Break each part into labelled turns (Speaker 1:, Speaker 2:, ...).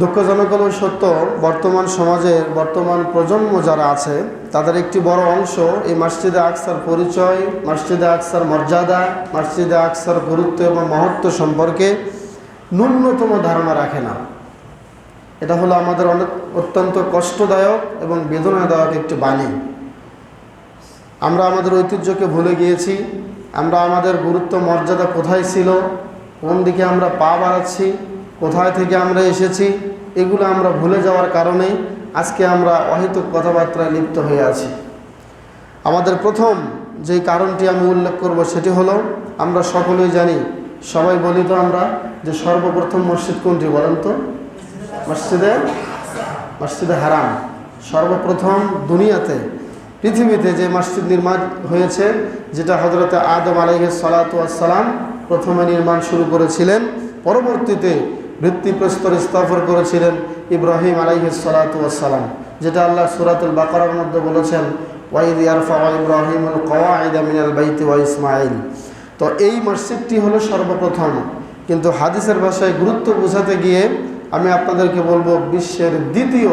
Speaker 1: দুঃখজনক হলেও সত্য, বর্তমান সমাজের বর্তমান প্রজন্ম যারা আছে, তাদের একটি বড় অংশ এই মসজিদে আকসার পরিচয়, মসজিদে আকসার মর্যাদা, মসজিদে আকসার গুরুত্ব এবং মহত্ব সম্পর্কে ন্যূনতম ধারণা রাখে না। এটা হলো আমাদের অনেক অত্যন্ত কষ্টদায়ক এবং বেদনাদায়ক একটি বাণী। আমরা আমাদের ঐতিহ্যকে ভুলে গিয়েছি, আমরা আমাদের গুরুত্ব মর্যাদা কোথায় ছিল, কোন দিকে আমরা পা বাড়াচ্ছি কোথায় থেকে আমরা এসেছি, এগুলো আমরা ভুলে যাওয়ার কারণে আজকে আমরা অহেতুক কথাবার্তায় লিপ্ত হয়ে আছি। আমাদের প্রথম যে কারণটি আমি উল্লেখ করব সেটি হলো, আমরা সকলেই জানি, সবাই বলি তো আমরা, যে সর্বপ্রথম মসজিদ কোনটি বলেন তো? মসজিদে? মসজিদে হারাম। সর্বপ্রথম দুনিয়াতে, পৃথিবীতে যে মসজিদ নির্মাণ হয়েছে, যেটা হজরতে আদম আলাইহ সালাতাম প্রথমে নির্মাণ শুরু করেছিলেন, পরবর্তীতে ভিত্তিপ্রস্তর স্থাপন করেছিলেন ইব্রাহিম আলাইহ সালাতাম যেটা আল্লাহ সুরাতুল বাকরার মধ্যে বলেছেন ওয়াইদ ইয়ারফা ইব্রাহিমুল কওয়াইদা মিনাল বাইতি ওয়া ইসমাইল তো এই মসজিদটি হলো সর্বপ্রথম। কিন্তু হাদিসের ভাষায় গুরুত্ব বোঝাতে গিয়ে আমি আপনাদেরকে বলব, বিশ্বের দ্বিতীয়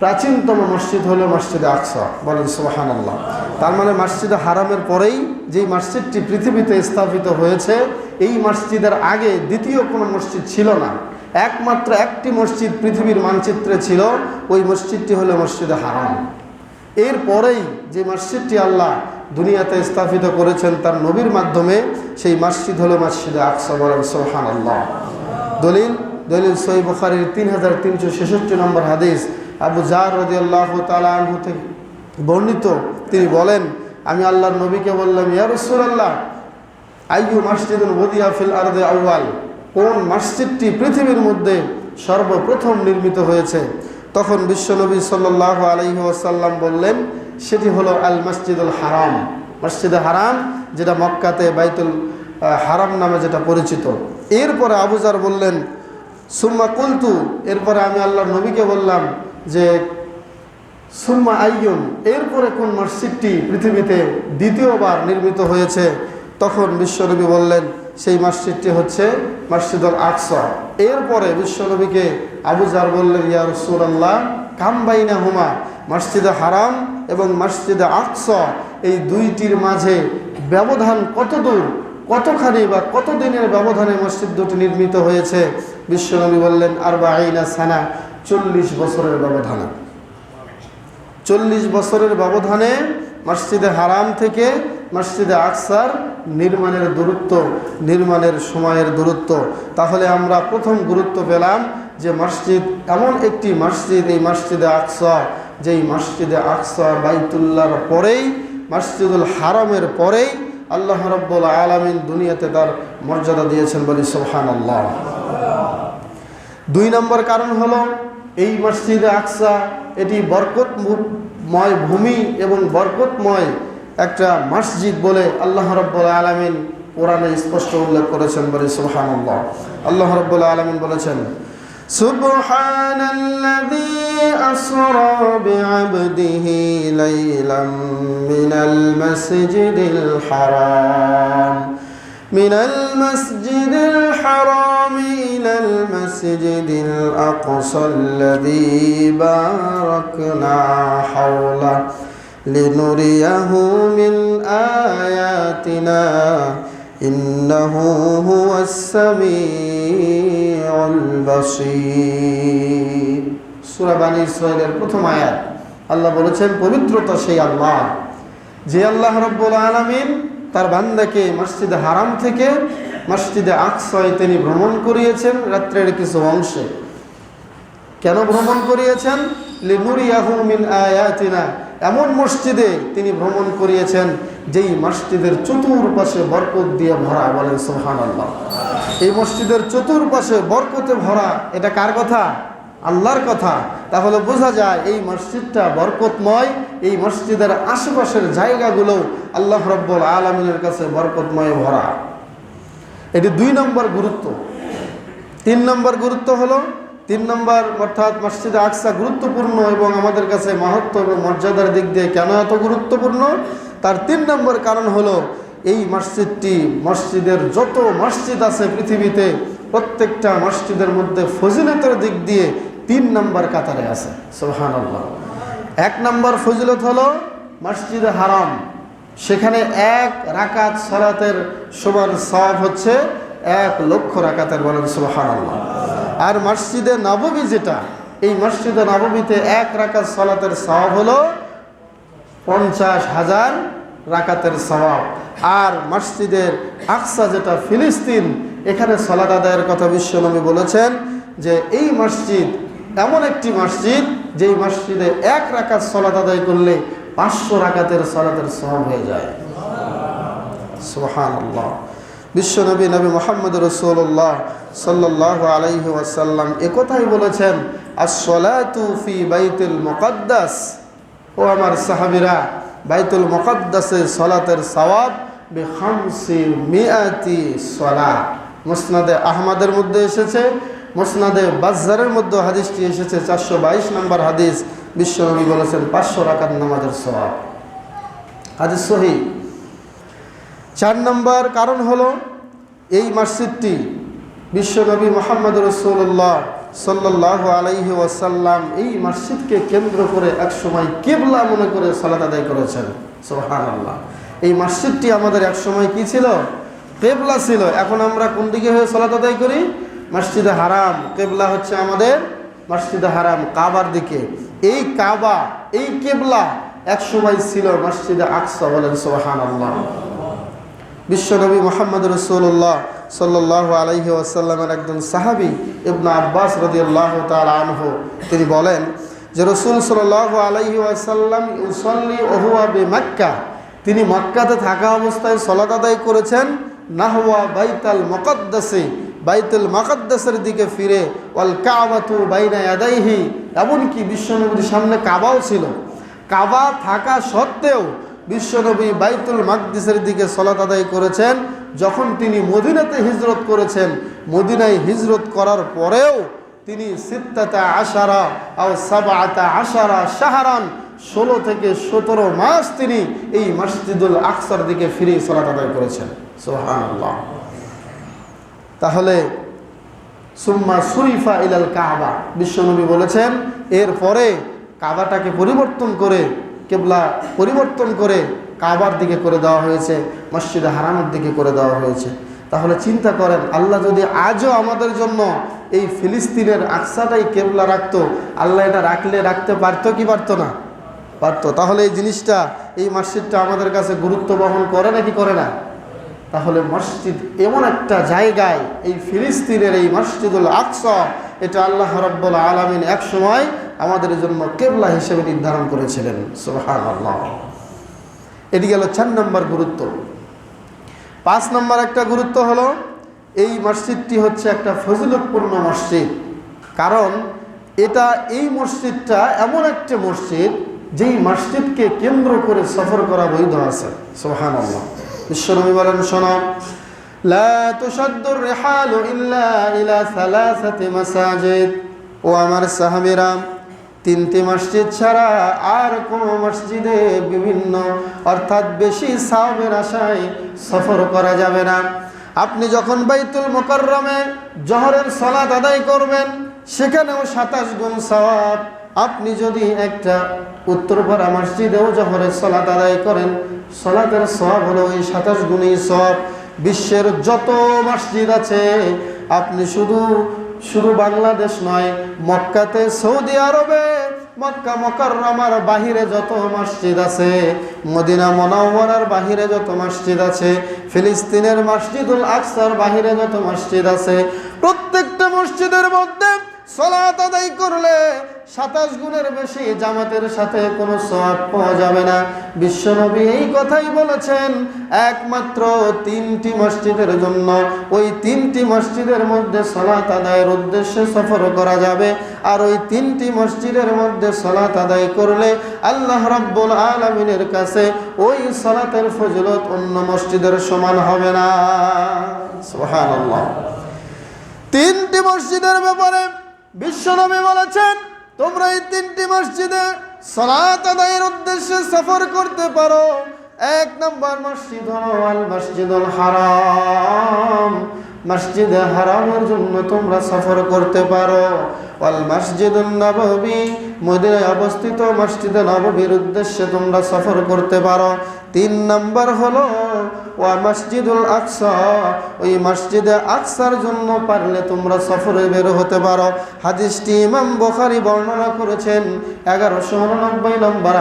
Speaker 1: প্রাচীনতম মসজিদ হলো মসজিদে আকসা। বলেন সোহান আল্লাহ তার মানে মসজিদে হারামের পরেই যেই মসজিদটি পৃথিবীতে স্থাপিত হয়েছে এই মসজিদের আগে দ্বিতীয় কোনো মসজিদ ছিল না। একমাত্র একটি মসজিদ পৃথিবীর মানচিত্রে ছিল, ওই মসজিদটি হলো মসজিদে হারাম। এরপরেই যে মসজিদটি আল্লাহ দুনিয়াতে স্থাপিত করেছেন তার নবীর মাধ্যমে, সেই মসজিদ হলো মসজিদে আকসা বলেন সোহান আল্লাহ দলিল দলিল সই বুখারির তিন হাজার তিনশো ছেষট্টি নম্বর হাদিস। আবু জার রদি আল্লাহ তালু থেকে বর্ণিত। তিনি বলেন, আমি আল্লাহর নবীকে বললাম, ইয়া রসুল্লাহ আইয়ু মসজিদ বদিয়া ফিল আরদে আউ্বাল কোন মসজিদটি পৃথিবীর মধ্যে সর্বপ্রথম নির্মিত হয়েছে? তখন বিশ্বনবী সাল্লাহ আলহি আসাল্লাম বললেন, সেটি হলো আল মসজিদুল হারাম। মসজিদে হারাম, যেটা মক্কাতে বাইতুল হারাম নামে যেটা পরিচিত। এরপরে আবুজার বললেন, সুম্মা কুলতু। এরপরে আমি আল্লাহ নবীকে বললাম যে, সুম্মা আইয়ুন। এরপরে কোন মসজিদটি পৃথিবীতে দ্বিতীয়বার নির্মিত হয়েছে? তখন বিশ্বনবী বললেন, সেই মসজিদটি হচ্ছে মসজিদুল আকসা। এরপরে বিশ্বনবীকে আবুজার বললেন, ইয়া রসুল্লাহ কামবাইনা হুমা মসজিদে হারাম এবং মসজিদে আকসা, এই দুইটির মাঝে ব্যবধান কত দূর কতখানি বা কতদিনের ব্যবধানে মসজিদ দুটি নির্মিত হয়েছে? বিশ্বনবী বললেন আর বা আইনা সানা, চল্লিশ বছরের ব্যবধানে। চল্লিশ বছরের ব্যবধানে মসজিদে হারাম থেকে মসজিদে আকসার নির্মাণের দূরত্ব, নির্মাণের সময়ের দূরত্ব। তাহলে আমরা প্রথম গুরুত্ব পেলাম যে মসজিদ, এমন একটি মসজিদ, এই মসজিদে আকসা, যেই মসজিদে আকসা বাইতুল্লার পরেই, মসজিদুল হারামের পরেই আল্লাহ রব্বুল আলমিন দুনিয়াতে তার মর্যাদা দিয়েছেন বলি সোহান আল্লাহ দুই নম্বর কারণ হলো, এই মসজিদে আকসা, এটি বরকতময় ভূমি এবং বরকতময় একটা মসজিদ বলে আল্লাহ রব্বুল আলমিন কোরআনে স্পষ্ট উল্লেখ করেছেন বলে সোহান আল্লাহ আল্লাহ রব্বুল আলমিন বলেছেন سبحان الذي أسرى بعبده ليلا من المسجد الحرام من المسجد الحرام إلى المسجد الأقصى الذي باركنا حوله لنريه من آياتنا إنه هو السميع البصير সূরা বানী ইসরায়েলের প্রথম আয়াত আল্লাহ বলেছেন পবিত্রতা সেই আল্লাহ যে আল্লাহ রব্বুল আলামিন তার বান্দাকে মসজিদে হারাম থেকে মসজিদে আকসয় তিনি ভ্রমণ করিয়েছেন রাত্রের কিছু অংশে কেন ভ্রমণ করিয়েছেন লিনুরিয়াহু মিন আয়াতিনা এমন মসজিদে তিনি ভ্রমণ করিয়েছেন, যেই মসজিদের চতুর্পাশে বরকত দিয়ে ভরা বলেন সোহান আল্লাহ এই মসজিদের চতুর্পাশে বরকতে ভরা, এটা কার কথা? আল্লাহর কথা। তাহলে বোঝা যায় এই মসজিদটা বরকতময়, এই মসজিদের আশেপাশের জায়গাগুলো আল্লাহ রব্বুল আলমিনের কাছে বরকতময় ভরা। এটি দুই নম্বর গুরুত্ব। তিন নম্বর গুরুত্ব হলো তিন নম্বর, অর্থাৎ মসজিদে আকসা গুরুত্বপূর্ণ এবং আমাদের কাছে মাহাত্ম এবং মর্যাদার দিক দিয়ে কেন এত গুরুত্বপূর্ণ? তার তিন নম্বর কারণ হলো, এই মসজিদটি, মসজিদের যত মসজিদ আছে পৃথিবীতে, প্রত্যেকটা মসজিদের মধ্যে ফজিলতের দিক দিয়ে তিন নম্বর কাতারে আছে। সোহান এক নম্বর ফজিলত হলো, মসজিদ হারাম। সেখানে এক রাকাত সলাতের সমান সব হচ্ছে এক লক্ষ রাকাতের বলেন সোহান আর মসজিদে নবমী যেটা, এই মসজিদে নবমীতে এক রাকাত সলাতের সব হলো পঞ্চাশ হাজার রাকাতের সওয়াব। আর মসজিদের আকসা যেটা, ফিলিস্তিন, এখানে সলাদ আদায়ের কথা বিশ্বনবী বলেছেন যে এই মসজিদ এমন একটি মসজিদ যেই মসজিদে এক রাকাত সলাদ আদায় করলে পাঁচশো রাকাতের সলাদের সওয়াব হয়ে যায়। সুহান আল্লাহ বিশ্বনবী নবী মোহাম্মদ রসুল্লাহ সাল্লাহ আলাইহি ওয়াসাল্লাম একথাই বলেছেন আসলাতু ফি বাইতুল মুকদ্দাস। ও আমার সাহাবিরা, বাইতুল মুকদ্দাসে সলাতের সওয়াব বিখামসি মিয়াতি সলা। মুসনাদে আহমদের মধ্যে এসেছে, মুসনাদে বাজারের মধ্যে হাদিসটি এসেছে, চারশো বাইশ নম্বর হাদিস। বিশ্বনবী বলেছেন, পাঁচশো রাকাত নামাজের সওয়াব। হাদিস সহি। চার নম্বর কারণ হলো এই মসজিদটি বিশ্বনবী মোহাম্মদ রসুল্লাহ সাল্লাহ আলাইহি ওয়াসাল্লাম এই মসজিদকে কেন্দ্র করে একসময় কেবলা মনে করে সালাত আদায় করেছেন। সোহান আল্লাহ এই মসজিদটি আমাদের একসময় কি ছিল? কেবলা ছিল। এখন আমরা কোন দিকে হয়ে সালাত আদায় করি? মসজিদে হারাম। কেবলা হচ্ছে আমাদের মসজিদে হারাম, কাবার দিকে। এই কাবা, এই কেবলা একসময় ছিল মসজিদে আকসা বলেন সোহান আল্লাহ বিশ্বনবী মোহাম্মদ রসুল্লাহ সাল্লাহ আলহি আসাল্লামের একজন সাহাবি ইবনা আব্বাস রদিয়াল্লাহ তাল আনহ, তিনি বলেন যে রসুল সাল্লাহ আলহি আসাল্লাম ইউসল্লি ওহুয়া বে মাক্কা তিনি মক্কাতে থাকা অবস্থায় সলাত আদায় করেছেন, নাহওয়া বাইতাল মকদ্দাসে, বাইতুল মকদ্দাসের দিকে ফিরে, ওয়াল কাবাতু বাইনা ইয়াদাইহি, এমনকি বিশ্বনবীর সামনে কাবাও ছিল। কাবা থাকা সত্ত্বেও বিশ্বনবী বাইতুল মাকদিসের দিকে সলাত আদায় করেছেন। যখন তিনি মদিনাতে হিজরত করেছেন, মদিনায় হিজরত করার পরেও তিনি সিত্তাতা আশারা আও সাবাতা আশারা সাহারান ষোলো থেকে সতেরো মাস তিনি এই মসজিদুল আকসার দিকে ফিরে সলাত আদায় করেছেন। সোহান তাহলে সুম্মা সুরিফা ইলাল কাবা, বিশ্বনবী বলেছেন, এরপরে কাবাটাকে পরিবর্তন করে কেবলা পরিবর্তন করে কাবার দিকে করে দেওয়া হয়েছে, মসজিদে হারামের দিকে করে দেওয়া হয়েছে। তাহলে চিন্তা করেন, আল্লাহ যদি আজও আমাদের জন্য এই ফিলিস্তিনের আকসাটাই কেবলা রাখতো, আল্লাহ এটা রাখলে রাখতে পারতো কি পারতো না? পারতো। তাহলে এই জিনিসটা, এই মসজিদটা আমাদের কাছে গুরুত্ব বহন করে নাকি করে না? তাহলে মসজিদ এমন একটা জায়গায়, এই ফিলিস্তিনের এই মসজিদুল আকসা, এটা আল্লাহ রব্বুল আলমিন এক সময় আমাদের জন্য কেবলা হিসেবে নির্ধারণ করেছিলেন। সোহান আল্লাহ এটি গেল চার নম্বর গুরুত্ব। পাঁচ নম্বর একটা গুরুত্ব হলো, এই মসজিদটি হচ্ছে একটা ফজিলতপূর্ণ মসজিদ। কারণ এটা এই মসজিদটা এমন একটা মসজিদ যেই মসজিদকে কেন্দ্র করে সফর করা বৈধ আছে। সোহান আল্লাহ বিশ্বনবী বলেন, শোনো ইল্লা ইলা ও আমার সাহাবীরা তিনটি মসজিদ ছাড়া আর কোনো মসজিদে বিভিন্ন, অর্থাৎ বেশি সাহাবের আশায় সফর করা যাবে না। আপনি যখন বাইতুল মোকাররমে জহরের সলাত আদায় করবেন, সেখানেও সাতাশ গুণ সওয়াব। আপনি যদি একটা উত্তরপাড়া মসজিদেও জহরের সলাত আদায় করেন, সলাতের সব হলো ওই সাতাশ গুণই সব বিশ্বের যত মসজিদ আছে, আপনি শুধু শুধু বাংলাদেশ নয়, মক্কাতে সৌদি আরবে, মক্কা মকরমার বাহিরে যত মসজিদ আছে, মদিনা মনাওয়ার বাহিরে যত মসজিদ আছে, ফিলিস্তিনের মসজিদুল আকসার বাহিরে যত মসজিদ আছে, প্রত্যেকটা মসজিদের মধ্যে সলাত আদায় করলে সাতাশ গুণের বেশি জামাতের সাথে কোনো সওয়াব পাওয়া যাবে না। বিশ্বনবী এই কথাই বলেছেন, একমাত্র তিনটি মসজিদের জন্য ওই তিনটি মসজিদের মধ্যে সলাত আদায়ের উদ্দেশ্যে সফর করা যাবে। আর ওই তিনটি মসজিদের মধ্যে সলাত আদায় করলে আল্লাহ রাব্বুল আলমিনের কাছে ওই সলাতের ফজলত অন্য মসজিদের সমান হবে না। সুবহানাল্লাহ। তিনটি মসজিদের ব্যাপারে বিশ্বনবী বলেছেন, তোমরা এই তিনটি মসজিদে সলাত আদায়ের উদ্দেশ্যে সফর করতে পারো। এক নম্বর মসজিদ হলো আল মসজিদুল হারাম। মসজিদে হারামের জন্য তোমরা সফর করতে পারো। ওয়াল মসজিদুন নববী, মদিনায় অবস্থিত মসজিদে নববীর উদ্দেশ্যে তোমরা সফর করতে পারো। তিন নম্বর হলো ওই মসজিদে আকসার জন্য পারলে তোমরা হতে পারো। হাদিসটি বর্ণনা করেছেন এগারোশো উননব্বই নম্বর